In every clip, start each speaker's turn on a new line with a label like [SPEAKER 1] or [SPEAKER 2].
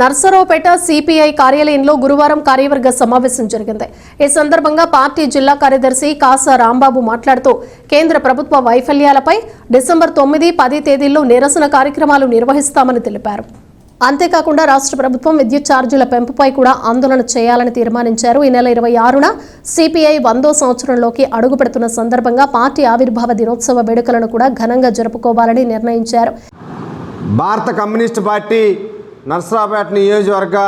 [SPEAKER 1] Narasaraopet CPI కార్యాలయంలో గురువారం కార్యవర్గ సమావేశం జరిగింది. ఈ సందర్భంగా పార్టీ జిల్లా కార్యదర్శి కాసా రాంబాబు మాట్లాడుతూ కేంద్ర ప్రభుత్వ వైఫల్యాలపై డిసెంబర్ తొమ్మిది పది తేదీల్లో నిరసన కార్యక్రమాలు నిర్వహిస్తామని తెలిపారు. అంతేకాకుండా రాష్ట్ర ప్రభుత్వం విద్యుత్ ఛార్జీల పెంపుపై కూడా ఆందోళన చేయాలని తీర్మానించారు. ఈ నెల ఇరవై ఆరున సిపిఐ వందో సంవత్సరంలోకి అడుగుపెడుతున్న సందర్భంగా పార్టీ ఆవిర్భావ దినోత్సవ వేడుకలను కూడా ఘనంగా జరుపుకోవాలని నిర్ణయించారు.
[SPEAKER 2] భారత కమ్యూనిస్ట్ పార్టీ నర్సరాపేట నియోజకవర్గ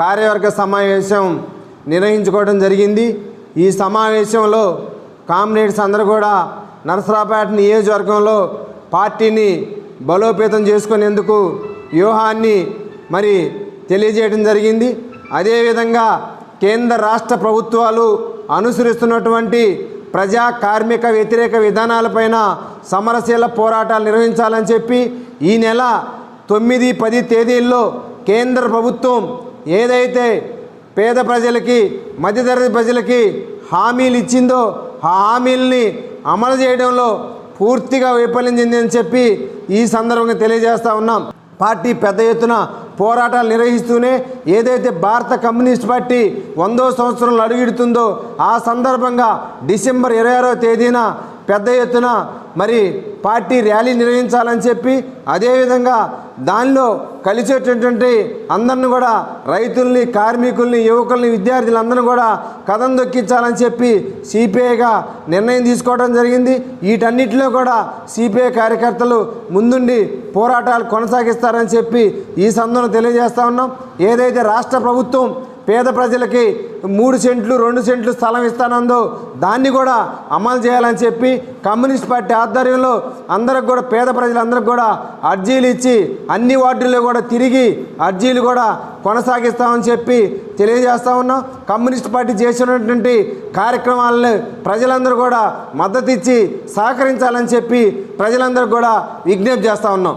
[SPEAKER 2] కార్యవర్గ సమావేశం నిర్వహించుకోవడం జరిగింది. ఈ సమావేశంలో కామ్రేడ్స్ అందరూ కూడా నర్సరాపేట నియోజకవర్గంలో పార్టీని బలోపేతం చేసుకునేందుకు వ్యూహాన్ని మరి తెలియజేయడం జరిగింది. అదేవిధంగా కేంద్ర రాష్ట్ర ప్రభుత్వాలు అనుసరిస్తున్నటువంటి ప్రజా కార్మిక వ్యతిరేక విధానాలపైన సమరశీల పోరాటాలు నిర్వహించాలని చెప్పి ఈ నెల తొమ్మిది పది తేదీల్లో కేంద్ర ప్రభుత్వం ఏదైతే పేద ప్రజలకి మధ్యతరగతి ప్రజలకి హామీలు ఇచ్చిందో ఆ హామీల్ని అమలు చేయడంలో పూర్తిగా వైఫల్యం చెందిందని చెప్పి ఈ సందర్భంగా తెలియజేస్తా ఉన్నాం. పార్టీ పెద్ద ఎత్తున పోరాటాలు నిర్వహిస్తూనే ఏదైతే భారత కమ్యూనిస్ట్ పార్టీ వందో సంవత్సరంలో అడుగుడుతుందో ఆ సందర్భంగా డిసెంబర్ ఇరవై ఆరో తేదీన పెద్ద ఎత్తున మరి పార్టీ ర్యాలీ నిర్వహించాలని చెప్పి అదేవిధంగా దానిలో కలిసేటటువంటి అందరిని కూడా రైతుల్ని కార్మికుల్ని యువకుల్ని విద్యార్థులందరినీ కూడా కథం దొక్కించాలని చెప్పి సిపిఐగా నిర్ణయం తీసుకోవడం జరిగింది. వీటన్నిటిలో కూడా సిపిఐ కార్యకర్తలు ముందుండి పోరాటాలు కొనసాగిస్తారని చెప్పి ఈ సందర్భంలో తెలియజేస్తా ఉన్నాం. ఏదైతే రాష్ట్ర ప్రభుత్వం పేద ప్రజలకి మూడు సెంట్లు రెండు సెంట్లు స్థలం ఇస్తానందో దాన్ని కూడా అమలు చేయాలని చెప్పి కమ్యూనిస్ట్ పార్టీ ఆధ్వర్యంలో అందరికి కూడా పేద ప్రజలందరికి కూడా అర్జీలు ఇచ్చి అన్ని వార్డుల్లో కూడా తిరిగి అర్జీలు కూడా కొనసాగిస్తామని చెప్పి తెలియజేస్తా ఉన్నాం. కమ్యూనిస్ట్ పార్టీ చేసినటువంటి కార్యక్రమాలను ప్రజలందరూ కూడా మద్దతు ఇచ్చి సహకరించాలని చెప్పి ప్రజలందరూ కూడా విజ్ఞప్తి చేస్తూ ఉన్నాం.